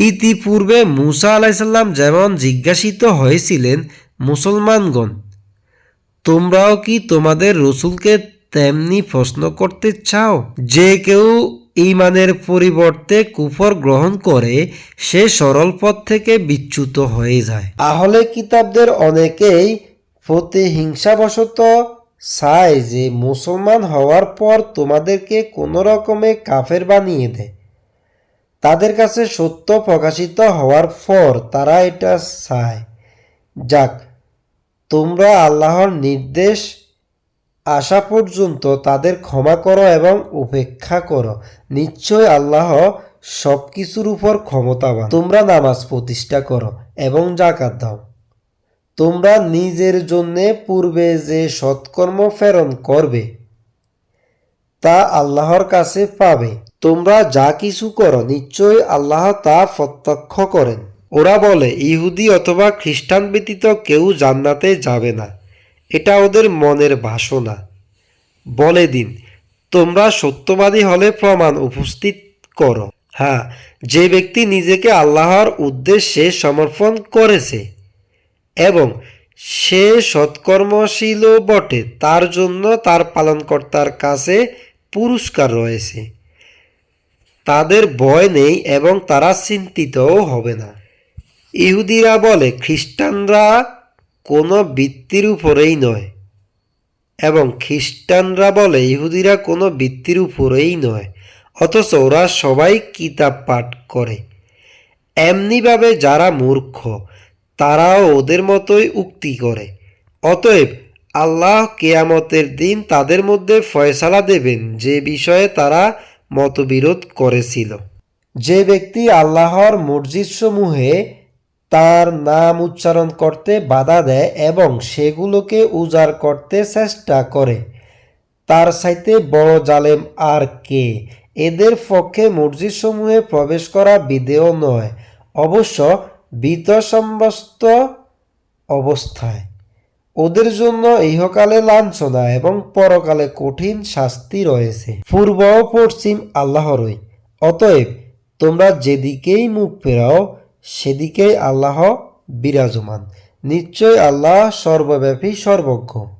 ইতিপূর্বে মুসা আলাইসাল্লাম যেমন জিজ্ঞাসিত হয়েছিলেন মুসলমানগণ, তোমরাও কি তোমাদের রসুলকে তেমনি প্রশ্ন করতে চাও? যে কেউ ইমানের পরিবর্তে কুফর গ্রহণ করে, সে সরল পথ থেকে বিচ্যুত হয়ে যায়। আহলে কিতাবদের অনেকেই প্রতিহিংসাবশত চায় যে মুসলমান হওয়ার পর তোমাদেরকে কোনো রকমে কাফের বানিয়ে দেয়। তাদের কাছে সত্য প্রকাশিত হওয়ার পর তারা এটা চায়। যাক, তোমরা আল্লাহর নির্দেশ আসা পর্যন্ত তাদের ক্ষমা করো এবং উপেক্ষা করো। নিশ্চয় আল্লাহ সব কিছুর উপর ক্ষমতাবান। তোমরা নামাজ প্রতিষ্ঠা করো এবং জাকাত দাও। তোমরা নিজের জন্যে পূর্বে যে সৎকর্ম প্রেরণ করবে, তা আল্লাহর কাছে পাবে। তোমরা যা কিছু করো নিশ্চয় আল্লাহ তা প্রত্যক্ষ করেন। ওরা বলে, ইহুদি অথবা খ্রিস্টান ব্যতীত কেউ জান্নাতে যাবে না। এটা ওদের মনের বাসনা। বলে দিন, তোমরা সত্যবাদী হলে প্রমাণ উপস্থিত করো। হ্যাঁ যে ব্যক্তি নিজেকে আল্লাহর উদ্দেশ্যে সমর্পণ করেছে এবং সে সৎকর্মশীলও বটে, তার জন্য তার পালনকর্তার কাছে পুরস্কার রয়েছে। তাদের ভয় নেই এবং তারা চিন্তিতও হবে না। ইহুদিরা বলে, খ্রিস্টানরা কোনো বৃত্তির উপরেই নয়। এবং খ্রিস্টানরা বলে, ইহুদিরা কোনো বৃত্তির উপরেই নয়। অথচ ওরা সবাই কিতাব পাঠ করে। এমনিভাবে যারা মূর্খ, তারাও ওদের মতোই উক্তি করে। অতএব আল্লাহ কেয়ামতের দিন তাদের মধ্যে ফয়সালা দেবেন যে বিষয়ে তারা মতবিরোধ করেছিল। যে ব্যক্তি আল্লাহর মসজিদসমূহে তার নাম উচ্চারণ করতে বাধা দেয় এবং সেগুলোকে উজাড় করতে চেষ্টা করে, তার সাইতে বড় জালেম আর কে? এদের পক্ষে মসজিদসমূহে প্রবেশ করা বিধেয় নয়, অবশ্য বিতসম্বস্ত অবস্থায়। ওদের জন্য ইহকালে লাঞ্ছনা এবং পরকালে কঠিন শাস্তি রয়েছে। পূর্ব ও পশ্চিম আল্লাহরই। অতএব, তোমরা যেদিকেই মুখ ফেরাও, সেদিকেই আল্লাহ বিরাজমান। নিশ্চয় আল্লাহ সর্বব্যাপী সর্বজ্ঞ।